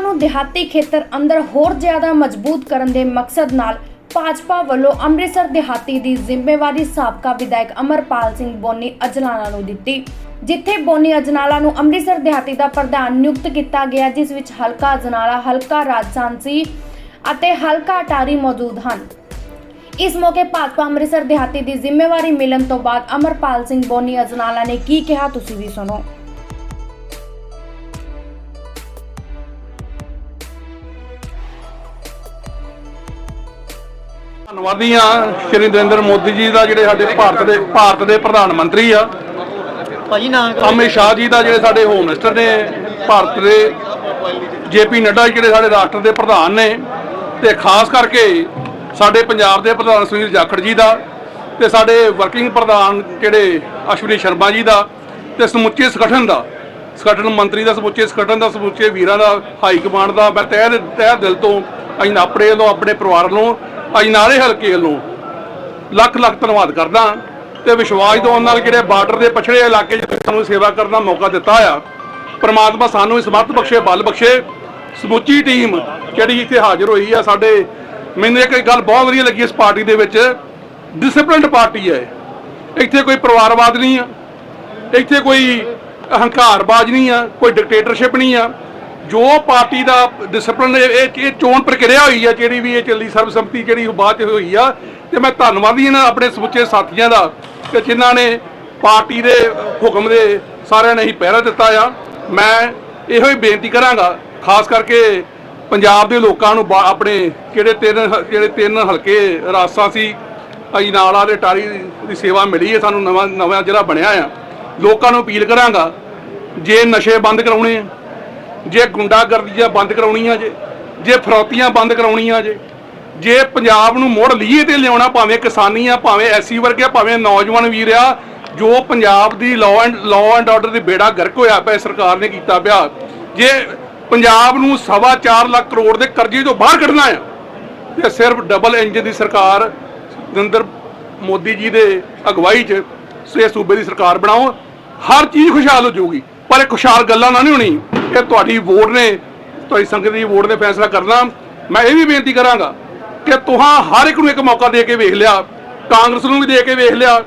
ਨੂੰ ਦਿਹਾਤੀ ਖੇਤਰ ਅੰਦਰ ਹੋਰ ਜ਼ਿਆਦਾ ਮਜ਼ਬੂਤ ਕਰਨ ਦੇ ਮਕਸਦ ਨਾਲ ਭਾਜਪਾ ਵੱਲੋਂ ਅੰਮ੍ਰਿਤਸਰ ਦਿਹਾਤੀ ਦੀ ਜ਼ਿੰਮੇਵਾਰੀ ਸਾਬਕਾ ਵਿਧਾਇਕ ਅਮਰਪਾਲ ਸਿੰਘ ਬੋਨੀ ਅਜਨਾਲਾ ਨੂੰ ਦਿੱਤੀ, ਜਿੱਥੇ ਬੋਨੀ ਅਜਨਾਲਾ ਨੂੰ ਅੰਮ੍ਰਿਤਸਰ ਦਿਹਾਤੀ ਦਾ ਪ੍ਰਧਾਨ ਨਿਯੁਕਤ ਕੀਤਾ ਗਿਆ, ਜਿਸ ਵਿੱਚ ਹਲਕਾ ਅਜਨਾਲਾ, ਹਲਕਾ ਰਾਜਸਾਂਸੀ ਅਤੇ ਹਲਕਾ ਅਟਾਰੀ ਮੌਜੂਦ ਹਨ। ਇਸ ਮੌਕੇ ਭਾਜਪਾ ਅੰਮ੍ਰਿਤਸਰ ਦਿਹਾਤੀ ਦੀ ਜ਼ਿੰਮੇਵਾਰੀ ਮਿਲਣ ਤੋਂ ਬਾਅਦ ਅਮਰਪਾਲ ਸਿੰਘ ਬੋਨੀ ਅਜਨਾਲਾ ਨੇ ਕੀ ਕਿਹਾ, ਤੁਸੀਂ ਵੀ ਸੁਣੋ। ਧੰਨਵਾਦੀ ਆ ਸ਼੍ਰੀ ਨਰਿੰਦਰ ਮੋਦੀ ਜੀ ਦਾ ਜਿਹੜੇ ਸਾਡੇ ਭਾਰਤ ਦੇ ਭਾਰਤ ਦੇ ਪ੍ਰਧਾਨ ਮੰਤਰੀ ਆ। ਭਾਜੀ ਨਾ ਅਮਿਤ ਸ਼ਾਹ ਜੀ ਦਾ ਜਿਹੜੇ ਸਾਡੇ ਹੋਮ ਮਿਨਿਸਟਰ ਨੇ ਭਾਰਤ ਦੇ ਜੇਪੀ ਨੱਡਾ ਜਿਹੜੇ ਸਾਡੇ ਰਾਸ਼ਟਰ ਦੇ ਪ੍ਰਧਾਨ ਨੇ ਤੇ ਖਾਸ ਕਰਕੇ ਸਾਡੇ ਪੰਜਾਬ ਦੇ ਪ੍ਰਧਾਨ ਸੁਨੀਲ ਜਾਖੜ ਜੀ ਦਾ ਤੇ ਸਾਡੇ ਵਰਕਿੰਗ ਪ੍ਰਧਾਨ ਜਿਹੜੇ ਅਸ਼ਵਨੀ ਸ਼ਰਮਾ ਜੀ ਦਾ ਤੇ ਸਮੁੱਚੇ ਸੰਗਠਨ ਦਾ ਸੰਗਠਨ ਮੰਤਰੀ ਦਾ ਸਮੁੱਚੇ ਸੰਗਠਨ ਦਾ ਸਮੁੱਚੇ ਵੀਰਾਂ ਦਾ ਹਾਈ ਕਮਾਂਡ ਦਾ ਮੈਂ ਤਹਿ ਤਹਿ ਦਿਲ ਤੋਂ ਅਸੀਂ ਆਪਣੇ ਵੱਲੋਂ ਆਪਣੇ ਪਰਿਵਾਰ ਨੂੰ ਅਜਨਾਲੇ ਹਲਕੇ ਵੱਲੋਂ ਲੱਖ ਲੱਖ ਧੰਨਵਾਦ ਕਰਦਾ ਤੇ ਵਿਸ਼ਵਾਸ ਦਵਾਉਣ ਨਾਲ ਜਿਹੜੇ ਬਾਰਡਰ ਦੇ ਪਛੜੇ ਇਲਾਕੇ 'ਚ ਸਾਨੂੰ ਸੇਵਾ ਕਰਨ ਦਾ ਮੌਕਾ ਦਿੱਤਾ ਆ। ਪ੍ਰਮਾਤਮਾ ਸਾਨੂੰ ਇਸ ਸਮਰਥ ਬਖਸ਼ੇ, ਬਲ ਬਖਸ਼ੇ। ਸਮੁੱਚੀ ਟੀਮ ਜਿਹੜੀ ਇੱਥੇ ਹਾਜ਼ਰ ਹੋਈ ਆ, ਸਾਡੇ ਮੈਨੂੰ ਇੱਕ ਗੱਲ ਬਹੁਤ ਵਧੀਆ ਲੱਗੀ ਇਸ ਪਾਰਟੀ ਦੇ ਵਿੱਚ। ਡਿਸਪਲਿਨਡ ਪਾਰਟੀ ਹੈ ਇੱਥੇ ਕੋਈ ਪਰਿਵਾਰਵਾਦ ਨਹੀਂ ਆ। ਇੱਥੇ ਕੋਈ ਅਹੰਕਾਰਬਾਜ਼ ਨਹੀਂ ਆ, ਕੋਈ ਡਿਕਟੇਟਰਸ਼ਿਪ ਨਹੀਂ ਆ। ਜੋ ਪਾਰਟੀ ਦਾ ਡਿਸਪਲਿਨ ਇਹ ਇਹ ਚੋਣ ਪ੍ਰਕਿਰਿਆ ਹੋਈ ਆ, ਜਿਹੜੀ ਵੀ ਇਹ ਚੱਲੀ ਸਰਬਸੰਮਤੀ ਜਿਹੜੀ ਬਾਅਦ ਚ ਹੋਈ ਆ, ਤੇ ਮੈਂ ਧੰਨਵਾਦੀ ਇਹਨਾਂ ਆਪਣੇ ਸਮੁੱਚੇ ਸਾਥੀਆਂ ਦਾ ਕਿ ਜਿਨ੍ਹਾਂ ਨੇ ਪਾਰਟੀ ਦੇ ਹੁਕਮ ਦੇ ਸਾਰਿਆਂ ਨੇ ਹੀ ਪਹਿਰਾ ਦਿੱਤਾ ਆ। ਮੈਂ ਇਹੋ ਹੀ ਬੇਨਤੀ ਕਰਾਂਗਾ, ਖਾਸ ਕਰਕੇ ਪੰਜਾਬ ਦੇ ਲੋਕਾਂ ਨੂੰ ਬਾ- ਆਪਣੇ ਜਿਹੜੇ ਤਿੰਨ ਜਿਹੜੇ ਤਿੰਨ ਹਲਕੇ ਰਾਸਾਂ ਸੀ ਅਜਨਾਲਾ ਦੇ ਟਾਰੀ ਦੀ ਸੇਵਾ ਮਿਲੀ ਹੈ, ਸਾਨੂੰ ਨਵਾਂ ਨਵਾਂ ਜਿਹੜਾ ਬਣਿਆ ਆ। ਲੋਕਾਂ ਨੂੰ ਅਪੀਲ ਕਰਾਂਗਾ, ਜੇ ਨਸ਼ੇ ਬੰਦ ਕਰਾਉਣੇ ਆ ਜੇ ਗੁੰਡਾਗਰਦੀਆਂ ਬੰਦ ਕਰਾਉਣੀਆਂ ਜੇ ਜੇ ਫਰੌਤੀਆਂ ਬੰਦ ਕਰਾਉਣੀਆਂ ਜੇ ਜੇ ਪੰਜਾਬ ਨੂੰ ਮੋੜ ਲੀਏ ਤੇ ਲਿਆਉਣਾ ਭਾਵੇਂ ਕਿਸਾਨੀ ਆ ਭਾਵੇਂ ਐਸੀ ਵਰਗੇ ਆ, ਭਾਵੇਂ ਨੌਜਵਾਨ ਵੀਰ ਆ ਜੋ ਪੰਜਾਬ ਦੀ law and law and order ਦੇ ਬੇੜਾ ਗਰਕ ਹੋਇਆ ਪਿਆ ਸਰਕਾਰ ਨੇ ਕੀਤਾ ਪਿਆ। ਜੇ ਪੰਜਾਬ ਨੂੰ ਸਵਾ ਚਾਰ ਲੱਖ ਕਰੋੜ ਦੇ ਕਰਜ਼ੇ ਤੋਂ ਬਾਹਰ ਕੱਢਣਾ ਆ ਤੇ ਸਿਰਫ ਡਬਲ ਇੰਜਨ ਦੀ ਸਰਕਾਰ ਨਰਿੰਦਰ ਮੋਦੀ ਜੀ ਦੇ ਅਗਵਾਈ 'ਚ ਸੇ ਸੂਬੇ ਦੀ ਸਰਕਾਰ ਬਣਾਓ ਹਰ ਚੀਜ਼ ਖੁਸ਼ਹਾਲ ਹੋ ਜਾਊਗੀ ਪਰ ਇਹ ਖੁਸ਼ਹਾਲ ਗੱਲਾਂ ਨਾ ਨਹੀਂ ਹੋਣੀ। ਇਹ ਤੁਹਾਡੀ ਵੋਟ ਨੇ, ਤੁਹਾਡੀ ਸੰਗਤ ਦੀ ਵੋਟ ਨੇ ਫੈਸਲਾ ਕਰਨਾ। ਮੈਂ ਇਹ ਵੀ ਬੇਨਤੀ ਕਰਾਂਗਾ ਕਿ ਤੁਹਾਂ ਹਰ ਇੱਕ ਨੂੰ ਇੱਕ ਮੌਕਾ ਦੇ ਕੇ ਵੇਖ ਲਿਆ, ਕਾਂਗਰਸ ਨੂੰ ਵੀ ਦੇ ਕੇ ਵੇਖ ਲਿਆ,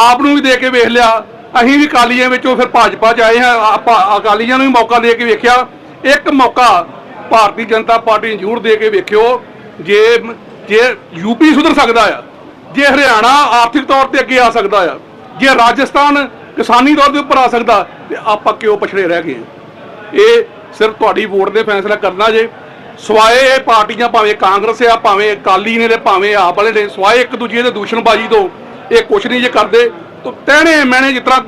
ਆਪ ਨੂੰ ਵੀ ਦੇ ਕੇ ਵੇਖ ਲਿਆ। ਅਸੀਂ ਵੀ ਅਕਾਲੀਆਂ ਵਿੱਚੋਂ ਫਿਰ ਭਾਜਪਾ ਚ ਆਏ ਹਾਂ, ਆਪਾਂ ਅਕਾਲੀਆਂ ਨੂੰ ਵੀ ਮੌਕਾ ਦੇ ਕੇ ਵੇਖਿਆ। ਇੱਕ ਮੌਕਾ ਭਾਰਤੀ ਜਨਤਾ ਪਾਰਟੀ ਨੂੰ ਜ਼ਰੂਰ ਦੇ ਕੇ ਵੇਖਿਓ, ਜੇ ਜੇ ਯੂਪੀ ਸੁਧਰ ਸਕਦਾ ਆ, ਜੇ ਹਰਿਆਣਾ ਆਰਥਿਕ ਤੌਰ ਤੇ ਅੱਗੇ ਆ ਸਕਦਾ ਆ, ਜੇ ਰਾਜਸਥਾਨ ਕਿਸਾਨੀ ਤੌਰ ਦੇ ਉੱਪਰ ਆ ਸਕਦਾ, ਤੇ ਆਪਾਂ ਕਿਉਂ ਪਛੜੇ ਰਹਿ ਗਏ? ਇਹ ਸਿਰਫ ਤੁਹਾਡੀ ਵੋਟ ਦੇ ਫੈਸਲਾ ਕਰਨਾ ਜੇ। ਸਵਾਏ ਇਹ ਪਾਰਟੀਆਂ ਭਾਵੇਂ ਕਾਂਗਰਸ ਆ, ਭਾਵੇਂ ਅਕਾਲੀ ਨੇ ਤੇ ਭਾਵੇਂ ਆਪ ਵਾਲੇ ਨੇ, ਸਵਾਏ ਇੱਕ ਦੂਜੇ ਦੇ ਦੂਸ਼ਣਬਾਜ਼ੀ ਤੋਂ ਇਹ ਕੁਛ ਨਹੀਂ ਜੇ ਕਰਦੇ। ਤਾਂ ਤਹਿਣੇ ਮੈਨੇ ਜਿਸ ਤਰ੍ਹਾਂ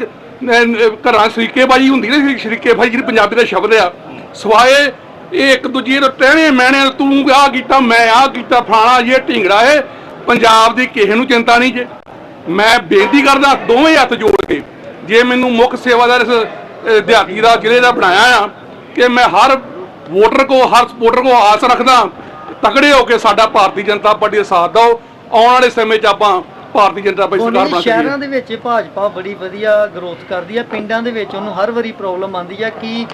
ਘਰਾਂ ਸ਼ਰੀਕੇਬਾਜ਼ੀ ਹੁੰਦੀ ਨਾ ਸ਼ਰੀਕੇਬਾਜ਼ੀ ਜਿਹੜੀ ਪੰਜਾਬੀ ਦਾ ਸ਼ਬਦ ਆ, ਸਵਾਏ ਇਹ ਇੱਕ ਦੂਜੇ ਦੇ ਟਹਿਣੇ ਮੈਣੇ ਤੂੰ ਆਹ ਕੀਤਾ, ਮੈਂ ਆਹ ਕੀਤਾ, ਫਲਾਣਾ ਇਹ ਢਿੰਗੜਾ ਏ, ਪੰਜਾਬ ਦੀ ਕਿਸੇ ਨੂੰ ਚਿੰਤਾ ਨਹੀਂ ਜੇ। ਮੈਂ ਬੇਨਤੀ ਕਰਦਾ, ਦੋਵੇਂ ਹੱਥ ਜੋੜ ਕੇ, ਜੇ ਮੈਨੂੰ ਮੁੱਖ ਸੇਵਾਦਾਰ ਦਿਹਾਤੀ ਦਾ ਜ਼ਿਲ੍ਹੇ ਦਾ ਬਣਾਇਆ ਆ ਕਿ ਮੈਂ ਹਰ ਵੋਟਰ ਕੋ ਹਰ ਸਪੋਰਟਰ ਕੋ ਆਸ ਰੱਖਦਾ ਤਕੜੇ ਹੋ ਕੇ ਸਾਡਾ ਭਾਰਤੀ ਜਨਤਾ ਪਾਰਟੀ ਦਾ ਸਾਥ ਦਿਓ। ਆਉਣ ਵਾਲੇ ਸਮੇਂ 'ਚ ਆਪਾਂ ਭਾਰਤੀ ਜਨਤਾ ਪਾਰਟੀ ਸਰਕਾਰ ਬਣਾ ਸ਼ਹਿਰਾਂ ਦੇ ਵਿੱਚ ਭਾਜਪਾ ਬੜੀ ਵਧੀਆ ਗਰੋਥ ਕਰਦੀ ਆ ਪਿੰਡਾਂ ਦੇ ਵਿੱਚ ਉਹਨੂੰ ਹਰ ਵਾਰੀ ਪ੍ਰੋਬਲਮ ਆਉਂਦੀ ਆ ਕੀ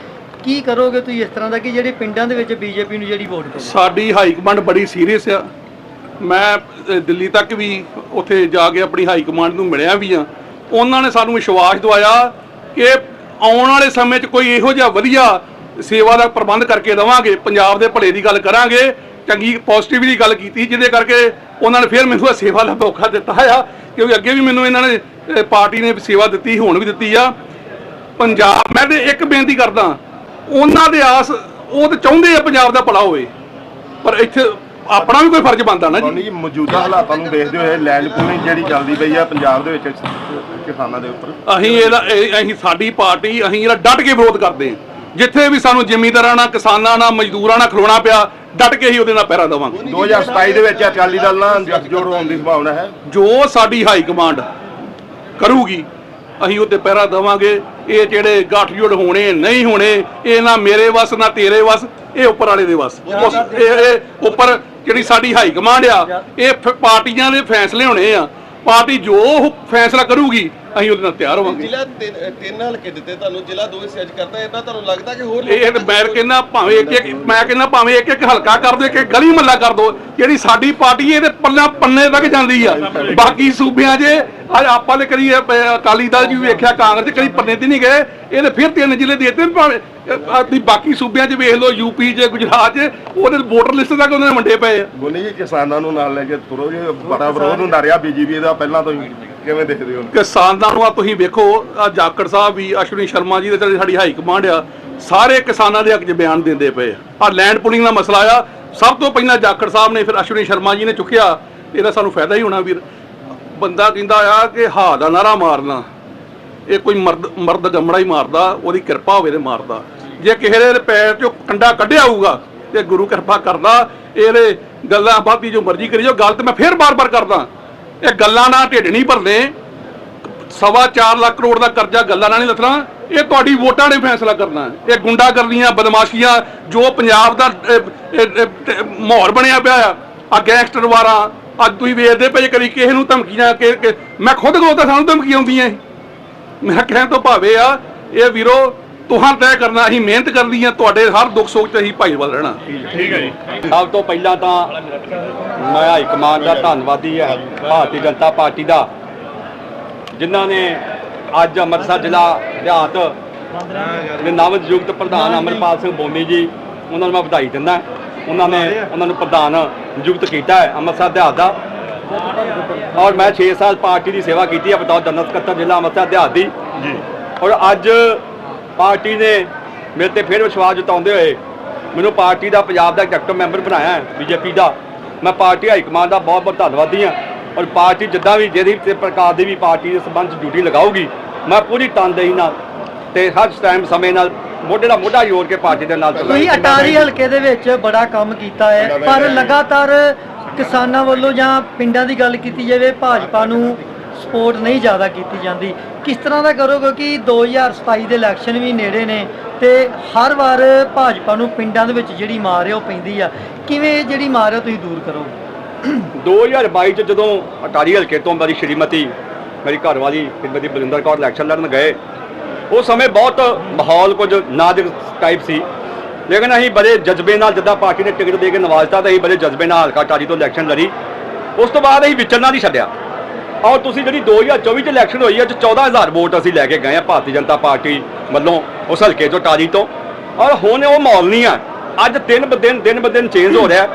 ਕੀ ਕਰੋਗੇ ਤੁਸੀਂ ਇਸ ਤਰ੍ਹਾਂ ਦਾ ਕਿ ਜਿਹੜੇ ਪਿੰਡਾਂ ਦੇ ਵਿੱਚ ਬੀਜੇਪੀ ਨੂੰ ਜਿਹੜੀ ਵੋਟ ਪਵੇ ਸਾਡੀ ਹਾਈ ਕਮਾਂਡ ਬੜੀ ਸੀਰੀਅਸ ਆ। ਮੈਂ ਦਿੱਲੀ ਤੱਕ ਵੀ ਉੱਥੇ ਜਾ ਕੇ ਆਪਣੀ ਹਾਈ ਕਮਾਂਡ ਨੂੰ ਮਿਲਿਆ ਵੀ ਆ। ਉਹਨਾਂ ਨੇ ਸਾਨੂੰ ਵਿਸ਼ਵਾਸ ਦਿਵਾਇਆ ਕਿ ਆਉਣ ਵਾਲੇ ਸਮੇਂ 'ਚ ਕੋਈ ਇਹੋ ਜਿਹਾ ਵਧੀਆ ਸੇਵਾ ਦਾ ਪ੍ਰਬੰਧ ਕਰਕੇ ਦੇਵਾਂਗੇ, ਪੰਜਾਬ ਦੇ ਭਲੇ ਦੀ ਗੱਲ ਕਰਾਂਗੇ, ਚੰਗੀ ਪੋਜ਼ਿਟਿਵ ਦੀ ਗੱਲ ਕੀਤੀ, ਜਿਹਦੇ ਕਰਕੇ ਉਹਨਾਂ ਨੇ ਫਿਰ ਮੈਨੂੰ ਇਹ ਸੇਵਾ ਦਾ ਧੋਖਾ ਦਿੱਤਾ ਆ, ਕਿਉਂਕਿ ਅੱਗੇ ਵੀ ਮੈਨੂੰ ਇਹਨਾਂ ਨੇ ਪਾਰਟੀ ਨੇ ਸੇਵਾ ਦਿੱਤੀ, ਹੁਣ ਵੀ ਦਿੱਤੀ ਆ। ਪੰਜਾਬ, ਮੈਂ ਤੇ ਇੱਕ ਬੇਨਤੀ ਕਰਦਾ, ਉਹਨਾਂ ਦੇ ਆਸ, ਉਹ ਤਾਂ ਚਾਹੁੰਦੇ ਆ ਪੰਜਾਬ ਦਾ ਭਲਾ ਹੋਵੇ, ਪਰ ਇੱਥੇ ਆਪਣਾ ਵੀ ਕੋਈ ਫਰਜ਼ ਬਣਦਾ ਨਾ ਜੀ। ਨਹੀਂ ਮੌਜੂਦਾ ਹਾਲਾਤਾਂ ਨੂੰ ਦੇਖਦੇ ਹੋਏ ਲੈਂਡ ਪੂਲਿੰਗ ਜਿਹੜੀ ਚੱਲਦੀ ਪਈ ਆ ਪੰਜਾਬ ਦੇ ਵਿੱਚ ਕਿਸਾਨਾਂ ਦੇ ਉੱਪਰ। ਅਸੀਂ ਇਹਦਾ ਇਹ- ਅਸੀਂ ਸਾਡੀ ਪਾਰਟੀ ਅਸੀਂ ਇਹਦਾ ਡਟ ਕੇ ਵਿਰੋਧ ਕਰਦੇ ਹਾਂ। ਜਿੱਥੇ ਵੀ ਸਾਨੂੰ ਜ਼ਿਮੀਂਦਾਰਾਂ ਨਾਲ ਕਿਸਾਨਾਂ ਨਾਲ ਮਜ਼ਦੂਰਾਂ ਨਾਲ ਖਲੋਣਾ ਪਿਆ ਡਟ ਕੇ ਹੀ ਉਹਦੇ ਨਾਲ ਪਹਿਰਾ ਦੇਵਾਂਗੇ। 2027 ਦੇ ਵਿੱਚ ਅਕਾਲੀ ਦਲ ਨਾਲ ਜੋੜ ਹੋਣ ਦੀ ਸੰਭਾਵਨਾ ਹੈ। ਜੋ ਸਾਡੀ ਹਾਈ ਕਮਾਂਡ ਕਰੂਗੀ ਅਸੀਂ ਉੱਤੇ ਪਹਿਰਾ ਦੇਵਾਂਗੇ। ਇਹ ਜਿਹੜੇ ਗੱਠਜੋੜ ਹੋਣੇ ਨਹੀਂ ਹੋਣੇ ਇਹ ਨਾ ਮੇਰੇ ਵੱਸ ਨਾ ਤੇਰੇ ਵੱਸ ਇਹ ਉੱਪਰ ਵਾਲੇ ਦੇ ਵੱਸ। ਉਸ- ਇਹ ਇਹ ਉੱਪਰ ਜਿਹੜੀ ਸਾਡੀ ਹਾਈ ਕਮਾਂਡ ਆ ਇਹ ਪਾਰਟੀਆਂ ਦੇ ਫੈਸਲੇ ਹੋਣੇ ਆ। ਪਾਰਟੀ ਜੋ ਫੈਸਲਾ ਕਰੂਗੀ ਅਸੀਂ ਉਹਦੇ ਨਾਲ ਤਿਆਰ ਹੋਵਾਂਗੇ। ਜ਼ਿਲ੍ਹਾ ਤਿੰਨ ਤਿੰਨ ਹਲਕੇ ਦਿੱਤੇ ਤੁਹਾਨੂੰ ਜ਼ਿਲ੍ਹਾ ਦੋ ਹਿੱਸੇ ਅੱਜ ਕਰਤਾ ਇਦਾਂ ਤੁਹਾਨੂੰ ਲੱਗਦਾ ਕਿ ਹੋਰ ਇਹ ਮੈਂ ਕਹਿੰਦਾ ਭਾਵੇਂ ਇੱਕ ਇੱਕ ਮੈਂ ਕਹਿੰਦਾ ਭਾਵੇਂ ਇੱਕ ਇੱਕ ਹਲਕਾ ਕਰ ਦੋ ਇੱਕ ਇੱਕ ਗਲੀ ਮੱਲਾ ਕਰ ਦੋ ਜਿਹੜੀ ਸਾਡੀ ਪਾਰਟੀ ਇਹਦੇ ਪੱਲਾ ਪੰਨੇ ਤੱਕ ਜਾਂਦੀ ਆ। ਬਾਕੀ ਸੂਬਿਆਂ 'ਚ ਅੱਜ ਆਪਾਂ ਨੇ ਕਰੀ ਅਕਾਲੀ ਦਲ ਜੀ ਵੇਖਿਆ ਕਾਂਗਰਸ ਕਦੀ ਪੰਨੇ ਤੇ ਨਹੀਂ ਗਏ ਇਹਦੇ ਫਿਰ ਤਿੰਨ ਜ਼ਿਲ੍ਹੇ ਦੇ ਦਿੱਤੇ ਭਾਵੇਂ ਆਪਣੀ ਬਾਕੀ ਸੂਬਿਆਂ 'ਚ ਵੇਖ ਲਓ ਯੂਪੀ 'ਚ ਗੁਜਰਾਤ 'ਚ ਉਹਦੇ ਵੋਟਰ ਲਿਸਟ ਤੱਕ ਉਹਨਾਂ ਨੇ ਵੰਡੇ ਪਏ ਆ। ਜੀ ਕਿਸਾਨਾਂ ਨੂੰ ਨਾਲ ਲੈ ਕੇ ਤੁਰੋ ਜੀ ਬੜਾ ਵਿਰੋਧ ਹੁੰਦਾ ਰਿਹਾ ਬੀਜੇਪੀ ਦਾ ਪਹਿਲਾਂ ਤੋਂ ਹੀ ਕਿਵੇਂ ਦੇਖਦੇ ਹੋ? ਕਿਸਾਨਾਂ ਨੂੰ ਆ ਤੁਸੀਂ ਵੇਖੋ, ਆ ਜਾਕੜ ਸਾਹਿਬ ਵੀ, ਅਸ਼ਵਨੀ ਸ਼ਰਮਾ ਜੀ ਦੇ ਜਿਹੜੀ ਸਾਡੀ ਹਾਈ ਕਮਾਂਡ ਆ, ਸਾਰੇ ਕਿਸਾਨਾਂ ਦੇ ਹੱਕ 'ਚ ਬਿਆਨ ਦਿੰਦੇ ਪਏ ਆ। ਲੈਂਡ ਪੁਲਿੰਗ ਦਾ ਮਸਲਾ ਆ, ਸਭ ਤੋਂ ਪਹਿਲਾਂ ਜਾਕੜ ਸਾਹਿਬ ਨੇ ਫਿਰ ਅਸ਼ਵਨੀ ਸ਼ਰਮਾ ਜੀ ਨੇ ਚੁੱਕਿਆ, ਇਹਦਾ ਸਾਨੂੰ ਫਾਇਦਾ ਹੀ ਹੋਣਾ ਵੀਰ। ਬੰਦਾ ਕਹਿੰਦਾ ਆ ਕਿ ਹਾ ਦਾ ਨਾਰਾ ਮਾਰਨਾ, ਇਹ ਕੋਈ ਮਰਦ ਮਰਦ ਗਮੜਾ ਹੀ ਮਾਰਦਾ, ਉਹਦੀ ਕਿਰਪਾ ਹੋਵੇ ਤੇ ਮਾਰਦਾ। ਜੇ ਕਿਸੇ ਦੇ ਪੈਰ 'ਚੋਂ ਕੰਡਾ ਕੱਢਿਆ ਹੋਊਗਾ, ਤੇ ਗੁਰੂ ਕਿਰਪਾ ਕਰਦਾ, ਇਹਦੇ ਗੱਲਾਂ ਬਾਤੀ ਜੋ ਮਰਜ਼ੀ ਕਰੀ ਜੋ ਗੱਲ ਤੇ ਮੈਂ ਫੇਰ ਬਾਰ-ਬਾਰ ਕਰਦਾ। ਇਹ ਗੱਲਾਂ ਨਾਲ ਢਿੱਡ ਨਹੀਂ ਭਰਦੇ ਸਵਾ 4 ਲੱਖ ਕਰੋੜ ਦਾ ਕਰਜ਼ਾ ਗੱਲਾਂ ਨਾਲ ਨਹੀਂ ਲੱਥਣਾ। ਇਹ ਤੁਹਾਡੀ ਵੋਟਾਂ ਨੇ ਫੈਸਲਾ ਕਰਨਾ ਇਹ ਗੁੰਡਾਗਰਦੀਆਂ ਬਦਮਾਸ਼ੀਆਂ ਜੋ ਪੰਜਾਬ ਦਾ ਮਾਹੌਲ ਬਣਿਆ ਪਿਆ ਆ। ਆ ਗੈਂਗਸਟਰ ਵਾਰਾਂ ਅੱਜ ਤੁਸੀਂ ਵੇਖਦੇ ਪਏ ਕਦੀ ਕਿਸੇ ਨੂੰ ਧਮਕੀਆਂ ਕਿ ਕਿ- ਮੈਂ ਖੁਦ ਖਲੋਤਾ ਸਾਨੂੰ ਧਮਕੀਆਂ ਆਉਂਦੀਆਂ। ਮੈਂ ਕਹਿਣ ਤੋਂ ਭਾਵੇਂ ਆ ਇਹ ਵੀਰੋ ਤੁਹਾਂ ਤੈਅ ਕਰਨਾ ਅਸੀਂ ਮਿਹਨਤ ਕਰਨੀ ਆ ਤੁਹਾਡੇ ਹਰ ਦੁੱਖ ਸੁੱਖ ਤੇ ਅਸੀਂ ਭਾਈ ਵੱਲ ਰਹਿਣਾ ਸਭ ਤੋਂ ਪਹਿਲਾਂ ਤਾਂ ਮੈਂ ਹਾਈ ਕਮਾਂਡ ਦਾ ਧੰਨਵਾਦੀ ਹੈ ਭਾਰਤੀ ਜਨਤਾ ਪਾਰਟੀ ਦਾ। ਜਿਨ੍ਹਾਂ ਨੇ ਅੱਜ ਅੰਮ੍ਰਿਤਸਰ ਜ਼ਿਲ੍ਹਾ ਦਿਹਾਤ ਦੇ ਨਵਨਿਯੁਕਤ ਪ੍ਰਧਾਨ ਅਮਰਪਾਲ ਸਿੰਘ ਬੋਨੀ ਜੀ ਉਹਨਾਂ ਨੂੰ ਮੈਂ ਵਧਾਈ ਦਿੰਦਾ ਉਹਨਾਂ ਨੇ ਉਹਨਾਂ ਨੂੰ ਪ੍ਰਧਾਨ ਨਿਯੁਕਤ ਕੀਤਾ ਹੈ ਅੰਮ੍ਰਿਤਸਰ ਦਿਹਾਤ ਦਾ। ਔਰ ਮੈਂ 6 ਸਾਲ ਪਾਰਟੀ ਦੀ ਸੇਵਾ ਕੀਤੀ ਹੈ ਬਤੌਰ ਜਨਰਲ ਸਕੱਤਰ ਜ਼ਿਲ੍ਹਾ ਅੰਮ੍ਰਿਤਸਰ ਦਿਹਾਤ ਦੀ। ਜੀ। ਔਰ ਅੱਜ ਪਾਰਟੀ ਨੇ ਮੇਰੇ ਤੇ ਫਿਰ ਵਿਸ਼ਵਾਸ ਜਤਾਉਂਦੇ ਹੋਏ ਮੈਨੂੰ ਪਾਰਟੀ ਦਾ ਪੰਜਾਬ ਦਾ ਡਾਇਰੈਕਟਰ ਮੈਂਬਰ ਬਣਾਇਆ ਹੈ ਬੀਜੇਪੀ ਦਾ। ਮੈਂ ਪਾਰਟੀ ਹਾਈ ਕਮਾਂਡ ਦਾ ਬਹੁਤ ਬਹੁਤ ਧੰਨਵਾਦੀ ਹਾਂ। ਔਰ ਪਾਰਟੀ ਜਿੱਦਾਂ ਵੀ ਜਿਹਦੀ ਤੇ ਪ੍ਰਕਾਰ ਦੀ ਵੀ ਪਾਰਟੀ ਦੇ ਸੰਬੰਧ 'ਚ ਡਿਊਟੀ ਲਗਾਊਗੀ ਮੈਂ ਪੂਰੀ ਤਨਦੇਹੀ ਨਾਲ ਤੇ ਹਰ ਟਾਈਮ ਸਮੇਂ ਨਾਲ ਮੋਢੇ ਦਾ ਮੋਢਾ ਜੋੜ ਕੇ ਪਾਰਟੀ ਦੇ ਨਾਲ ਤੁਸੀਂ ਅਟਾਰੀ ਹਲਕੇ ਦੇ ਵਿੱਚ ਬੜਾ ਕੰਮ ਕੀਤਾ ਹੈ ਪਰ ਲਗਾਤਾਰ ਕਿਸਾਨਾਂ ਵੱਲੋਂ ਜਾਂ ਪਿੰਡਾਂ ਦੀ ਗੱਲ ਕੀਤੀ ਜਾਵੇ ਭਾਜਪਾ ਨੂੰ ਸਪੋਰਟ ਨਹੀਂ ਜ਼ਿਆਦਾ ਕੀਤੀ ਜਾਂਦੀ। ਕਿਸ ਤਰ੍ਹਾਂ ਦਾ ਕਰੋਗੇ ਕਿ 2027 ਦੇ ਇਲੈਕਸ਼ਨ ਵੀ ਨੇੜੇ ਨੇ ਤੇ ਹਰ ਵਾਰ ਭਾਜਪਾ ਨੂੰ ਪਿੰਡਾਂ ਦੇ ਵਿੱਚ ਜਿਹੜੀ ਮਾਰ ਹੈ ਉਹ ਪੈਂਦੀ ਆ ਕਿਵੇਂ ਜਿਹੜੀ ਮਾਰ ਹੈ ਤੁਸੀਂ ਦੂਰ ਕਰੋਗੇ? 2022 ਚ ਜਦੋਂ ਅਟਾਰੀ ਹਲਕੇ ਤੋਂ ਮੇਰੀ ਸ਼੍ਰੀਮਤੀ, ਮੇਰੀ ਘਰਵਾਲੀ ਸ਼੍ਰੀਮਤੀ ਬਲਿੰਦਰ ਕੌਰ ਇਲੈਕਸ਼ਨ ਲੜਨ ਗਏ, ਉਸ ਸਮੇਂ ਬਹੁਤ ਮਾਹੌਲ ਕੁਝ ਨਾਜ਼ੁਕ ਟਾਈਪ ਸੀ। ਲੇਕਿਨ ਅਸੀਂ ਬੜੇ ਜਜ਼ਬੇ ਨਾਲ, ਜਿੱਦਾਂ ਪਾਰਟੀ ਨੇ ਟਿਕਟ ਦੇ ਕੇ ਨਵਾਜ਼ਤਾ ਤਾਂ ਅਸੀਂ ਬੜੇ ਜਜ਼ਬੇ ਨਾਲ ਹਲਕਾ ਅਟਾਰੀ ਤੋਂ ਇਲੈਕਸ਼ਨ ਲੜੀ। ਉਸ ਤੋਂ ਬਾਅਦ ਅਸੀਂ ਵਿਚਰਨਾ ਨਹੀਂ ਛੱਡਿਆ। ਔਰ ਤੁਸੀਂ ਜਿਹੜੀ 2024 ਚ ਇਲੈਕਸ਼ਨ ਹੋਈ ਹੈ ਚ 14000 ਵੋਟ ਅਸੀਂ ਲੈ ਕੇ ਗਏ ਆ ਭਾਰਤੀ ਜਨਤਾ ਪਾਰਟੀ ਵੱਲੋਂ ਉਸ ਹਲਕੇ ਤੋਂ ਟਾਰੀ ਤੋਂ। ਔਰ ਹੁਣ ਉਹ ਮਾਹੌਲ ਨਹੀਂ ਆ ਅੱਜ ਦਿਨ ਬ ਦਿਨ ਦਿਨ ਬ ਦਿਨ ਚੇਂਜ ਹੋ ਰਿਹਾ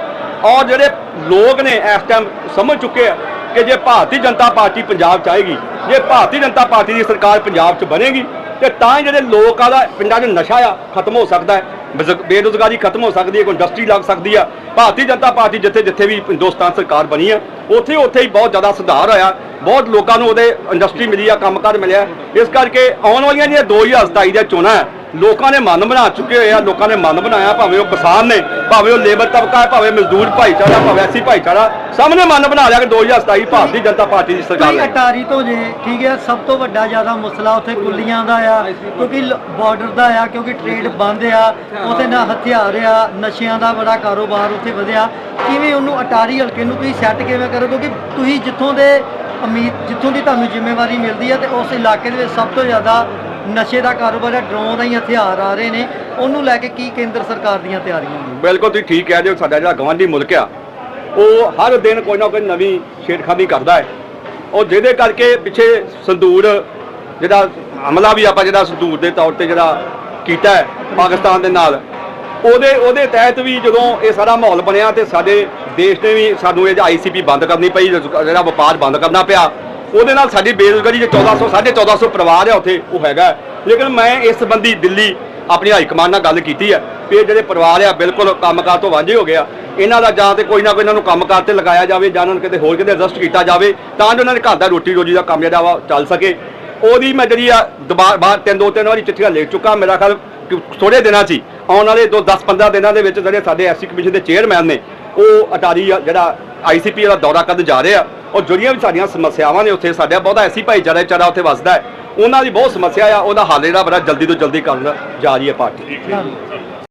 ਔਰ ਜਿਹੜੇ ਲੋਕ ਨੇ ਇਸ ਟਾਈਮ ਸਮਝ ਚੁੱਕੇ ਆ ਕਿ ਜੇ ਭਾਰਤੀ ਜਨਤਾ ਪਾਰਟੀ ਪੰਜਾਬ ਚ ਆਏਗੀ ਜੇ ਭਾਰਤੀ ਜਨਤਾ ਪਾਰਟੀ ਦੀ ਸਰਕਾਰ ਪੰਜਾਬ ਚ ਬਣੇਗੀ ਤੇ ਤਾਂ ਹੀ ਜਿਹੜੇ ਲੋਕਾਂ ਦਾ ਪਿੰਡਾਂ 'ਚ ਨਸ਼ਾ ਆ ਖਤਮ ਹੋ ਸਕਦਾ ਹੈ। ਬੇਜ਼- ਬੇਰੁਜ਼ਗਾਰੀ ਖਤਮ ਹੋ ਸਕਦੀ ਹੈ ਕੋਈ ਇੰਡਸਟਰੀ ਲੱਗ ਸਕਦੀ ਆ। ਭਾਰਤੀ ਜਨਤਾ ਪਾਰਟੀ ਜਿੱਥੇ ਜਿੱਥੇ ਵੀ ਹਿੰਦੁਸਤਾਨ ਸਰਕਾਰ ਬਣੀ ਆ ਉੱਥੇ ਉੱਥੇ ਹੀ ਬਹੁਤ ਜ਼ਿਆਦਾ ਸੁਧਾਰ ਹੋਇਆ। ਬਹੁਤ ਲੋਕਾਂ ਨੂੰ ਉਹਦੇ ਇੰਡਸਟਰੀ ਮਿਲੀ ਆ ਕੰਮਕਾਰ ਮਿਲਿਆ। ਇਸ ਕਰਕੇ ਆਉਣ ਵਾਲੀਆਂ ਜਿਹੜੀਆਂ 2027 ਦੀਆਂ ਚੋਣਾਂ ਹੈ, ਲੋਕਾਂ ਨੇ ਮਨ ਬਣਾ ਚੁੱਕੇ ਹੋਏ ਆ ਲੋਕਾਂ ਨੇ ਮਨ ਬਣਾਇਆ ਭਾਵੇਂ ਉਹ ਕਿਸਾਨ ਨੇ ਭਾਵੇਂ ਉਹ ਲੇਬਰ ਤਬਕਾ ਹੈ ਭਾਵੇਂ ਮਜ਼ਦੂਰ ਭਾਈਚਾਰਾ ਭਾਵੇਂ ਐਸੀ ਭਾਈਚਾਰਾ ਸਭ ਨੇ ਮਨ ਬਣਾ ਲਿਆ ਕਿ 2027 ਭਾਰਤੀ ਜਨਤਾ ਪਾਰਟੀ ਦੀ ਸਰਕਾਰ ਹੈ। ਅਟਾਰੀ ਤੋਂ ਜੇ ਠੀਕ ਹੈ ਸਭ ਤੋਂ ਵੱਡਾ ਜ਼ਿਆਦਾ ਮਸਲਾ ਉੱਥੇ ਕੁੱਲੀਆਂ ਦਾ ਆ ਕਿਉਂਕਿ ਬਾਰਡਰ ਦਾ ਆ ਕਿਉਂਕਿ ਟ੍ਰੇਡ ਬੰਦ ਆ ਉੱਥੇ ਨਾ ਹਥਿਆਰ ਆ ਨਸ਼ਿਆਂ ਦਾ ਬੜਾ ਕਾਰੋਬਾਰ ਉੱਥੇ ਵਧਿਆ। ਕਿਵੇਂ ਉਹਨੂੰ ਅਟਾਰੀ ਹਲਕੇ ਨੂੰ ਤੁਸੀਂ ਸੈੱਟ ਕਿਵੇਂ ਕਰੋ ਕਿਉਂਕਿ ਤੁਸੀਂ ਜਿੱਥੋਂ ਦੇ ਉਮੀਦ ਜਿੱਥੋਂ ਦੀ ਤੁਹਾਨੂੰ ਜ਼ਿੰਮੇਵਾਰੀ ਮਿਲਦੀ ਹੈ ਤੇ ਉਸ ਇਲਾਕੇ ਦੇ ਵਿੱਚ ਸਭ ਤੋਂ ਜ਼ਿਆਦਾ ਨਸ਼ੇ ਦਾ ਕਾਰੋਬਾਰ ਹੈ, ਡਰੋਨ ਰਾਹੀਂ ਹਥਿਆਰ ਆ ਰਹੇ ਨੇ। ਉਹਨੂੰ ਲੈ ਕੇ ਕੀ ਕੇਂਦਰ ਸਰਕਾਰ ਦੀਆਂ ਤਿਆਰੀਆਂ ਨੇ? ਬਿਲਕੁਲ ਤੁਸੀਂ ਠੀਕ ਕਹਿ ਰਹੇ ਹੋ, ਸਾਡਾ ਜਿਹੜਾ ਗਵਾਂਢੀ ਮੁਲਕ ਆ, ਉਹ ਹਰ ਦਿਨ ਕੋਈ ਨਾ ਕੋਈ ਨਵੀਂ ਛੇੜਖਾਨੀ ਕਰਦਾ ਹੈ। ਉਹ ਜਿਹਦੇ ਕਰਕੇ ਪਿੱਛੇ ਸੰਦੂਰ ਜਿਹੜਾ ਹਮਲਾ ਵੀ ਆਪਾਂ ਜਿਹੜਾ ਸੰਦੂਰ ਦੇ ਤੌਰ ਤੇ ਜਿਹੜਾ ਕੀਤਾ ਹੈ, ਪਾਕਿਸਤਾਨ ਦੇ ਨਾਲ, ਉਹਦੇ ਉਹਦੇ ਤਹਿਤ ਵੀ ਜਦੋਂ ਇਹ ਸਾਰਾ ਮਾਹੌਲ ਬਣਿਆ ਤੇ ਸਾਡੇ ਦੇਸ਼ ਨੇ ਵੀ ਸਾਨੂੰ ਇਹ ਆਈਸੀਪੀ ਬੰਦ ਕਰਨੀ ਪਈ, ਜਿਹੜਾ ਵਪਾਰ ਬੰਦ ਕਰਨਾ ਪਿਆ ਉਹਦੇ ਨਾਲ ਸਾਡੀ ਬੇਰੁਜ਼ਗਾਰੀ ਜੇ 1400 1450 ਪਰਿਵਾਰ ਆ ਉੱਥੇ, ਉਹ ਹੈਗਾ ਲੇਕਿਨ ਮੈਂ ਇਸ ਸੰਬੰਧੀ ਦਿੱਲੀ ਆਪਣੀ ਹਾਈ ਕਮਾਂਡ ਨਾਲ ਗੱਲ ਕੀਤੀ ਹੈ ਵੀ ਇਹ ਜਿਹੜੇ ਪਰਿਵਾਰ ਆ, ਬਿਲਕੁਲ ਕੰਮਕਾਰ ਤੋਂ ਵਾਂਝੇ ਹੋ ਗਏ ਆ, ਇਹਨਾਂ ਦਾ ਜਾਂ ਤੇ ਕੋਈ ਨਾ ਕੋਈ ਇਹਨਾਂ ਨੂੰ ਕੰਮਕਾਰ ਤੇ ਲਗਾਇਆ ਜਾਵੇ ਜਾਂ ਉਹਨਾਂ ਨੂੰ ਕਿਤੇ ਹੋਰ ਕਿਤੇ ਐਡਜਸਟ ਕੀਤਾ ਜਾਵੇ, ਤਾਂ ਜੋ ਉਹਨਾਂ ਦੇ ਘਰ ਦਾ ਰੋਟੀ ਰੋਜੀ ਦਾ ਕੰਮ ਜਿਹੜਾ ਵਾ ਚੱਲ ਸਕੇ। ਉਹਦੀ ਮੈਂ ਜਿਹੜੀ ਆ ਦੁਬਾਰਾ ਬਾਹਰ ਤਿੰਨ, ਦੋ, ਤਿੰਨ ਵਾਰੀ ਚਿੱਠੀਆਂ ਲਿਖ ਚੁੱਕਾ, ਮੇਰਾ ਖਿਆਲ ਥੋੜੇ ਦਿਨਾਂ 'ਚ ਹੀ, ਆਉਣ ਵਾਲੇ ਦੋ 10 15 ਦਿਨਾਂ ਦੇ ਵਿੱਚ ਜਿਹੜੇ ਸਾਡੇ ਐਸਸੀ ਕਮਿਸ਼ਨ ਦੇ ਚੇਅਰਮੈਨ ਨੇ, ਉਹ ਅਟਾਰੀ ਆ, ਜਿਹੜਾ ਆਈਸੀਪੀ ਦਾ ਦੌਰਾ ਕਰਨ ਜਾ ਰਹੇ ਆ, ਔਰ ਜਿਹੜੀਆਂ ਵੀ ਸਾਡੀਆਂ ਸਮੱਸਿਆਵਾਂ ਨੇ ਉੱਥੇ ਸਾਡਾ ਬਹੁਤਾ ਐਸੀ ਭਾਈਚਾਰਾ ਵਿਚਾਰਾ ਉੱਥੇ ਵੱਸਦਾ ਹੈ। ਉਹਨਾਂ ਦੀ ਬਹੁਤ ਸਮੱਸਿਆ ਆ, ਉਹਦਾ ਹੱਲ ਜਿਹੜਾ ਬੜਾ ਜਲਦੀ ਤੋਂ ਜਲਦੀ ਕਰਨ ਜਾ ਰਹੀ ਹੈ ਪਾਰਟੀ।